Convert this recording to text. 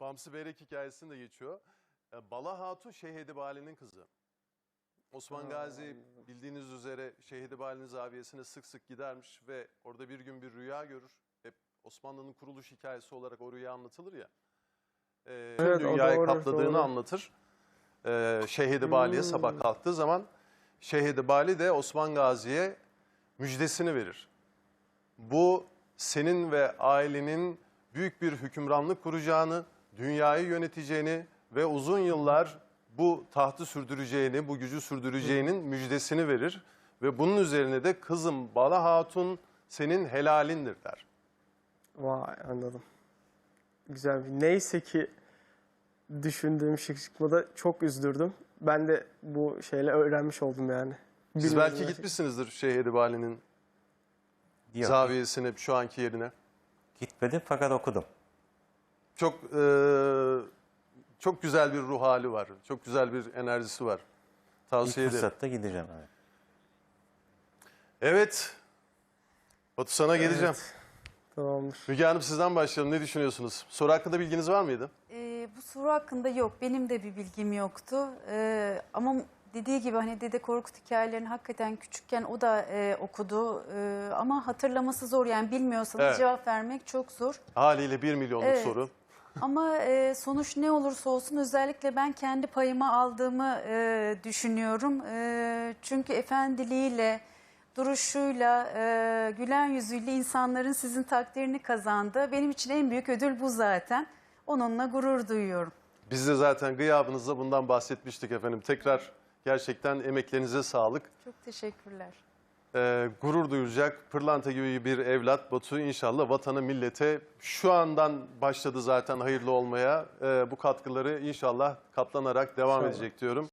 Bamsı Beyrek hikayesinde geçiyor. E, Bala Hatun Şeyh Edibali'nin kızı. Osman Ha, Gazi anladım. bildiğiniz üzere Şeyh Edibali'nin zaviyesine sık sık gidermiş ve orada bir gün bir rüya görür. Hep Osmanlı'nın kuruluş hikayesi olarak o rüya anlatılır ya. E, tüm Evet, dünyayı doğru, kapladığını doğru. anlatır. E, Şeyh Edibali'ye Hmm. sabah kalktığı zaman Şeyh Edibali de Osman Gazi'ye müjdesini verir. Bu senin ve ailenin büyük bir hükümranlık kuracağını, dünyayı yöneteceğini ve uzun yıllar bu tahtı sürdüreceğini, bu gücü sürdüreceğinin müjdesini verir. Ve bunun üzerine de kızım Bala Hatun senin helalindir der. Vay anladım. Güzel bir. Neyse ki düşündüğüm şey çıkmadı. Çok üzdürdüm. Ben de bu şeyle öğrenmiş oldum yani. Siz Bilmiyordum belki gitmişsinizdir Şeyh Edibali'nin Yok, zaviyesine, şu anki yerine. gitmedim fakat okudum. Çok eee, çok güzel bir ruh hali var. Çok güzel bir enerjisi var. İlk Tavsiye ederim. fırsatta gideceğim. Evet. Evet. Batu sana geleceğim. Tamamdır. Müge Hanım sizden başlayalım. Ne düşünüyorsunuz? Soru hakkında bilginiz var mıydı? Ee, bu soru hakkında yok. Benim de bir bilgim yoktu. Ee, ama dediği gibi hani Dede Korkut hikayelerini hakikaten küçükken o da e, okudu. Ee, ama hatırlaması zor. Yani bilmiyorsanız Evet. cevap vermek çok zor. Haliyle 1 milyonluk Evet. soru. Ama e, sonuç ne olursa olsun özellikle ben kendi payımı aldığımı e, düşünüyorum. E, çünkü efendiliğiyle, duruşuyla, e, gülen yüzüyle insanların sizin takdirini kazandı. Benim için en büyük ödül bu zaten. Onunla gurur duyuyorum. Biz de zaten gıyabınızda bundan bahsetmiştik efendim. Tekrar gerçekten emeklerinize sağlık. Çok teşekkürler. Ee, gurur duyulacak pırlanta gibi bir evlat Batu inşallah vatana millete şu andan başladı zaten hayırlı olmaya. Ee, bu katkıları inşallah katlanarak devam İnşallah. edecek diyorum.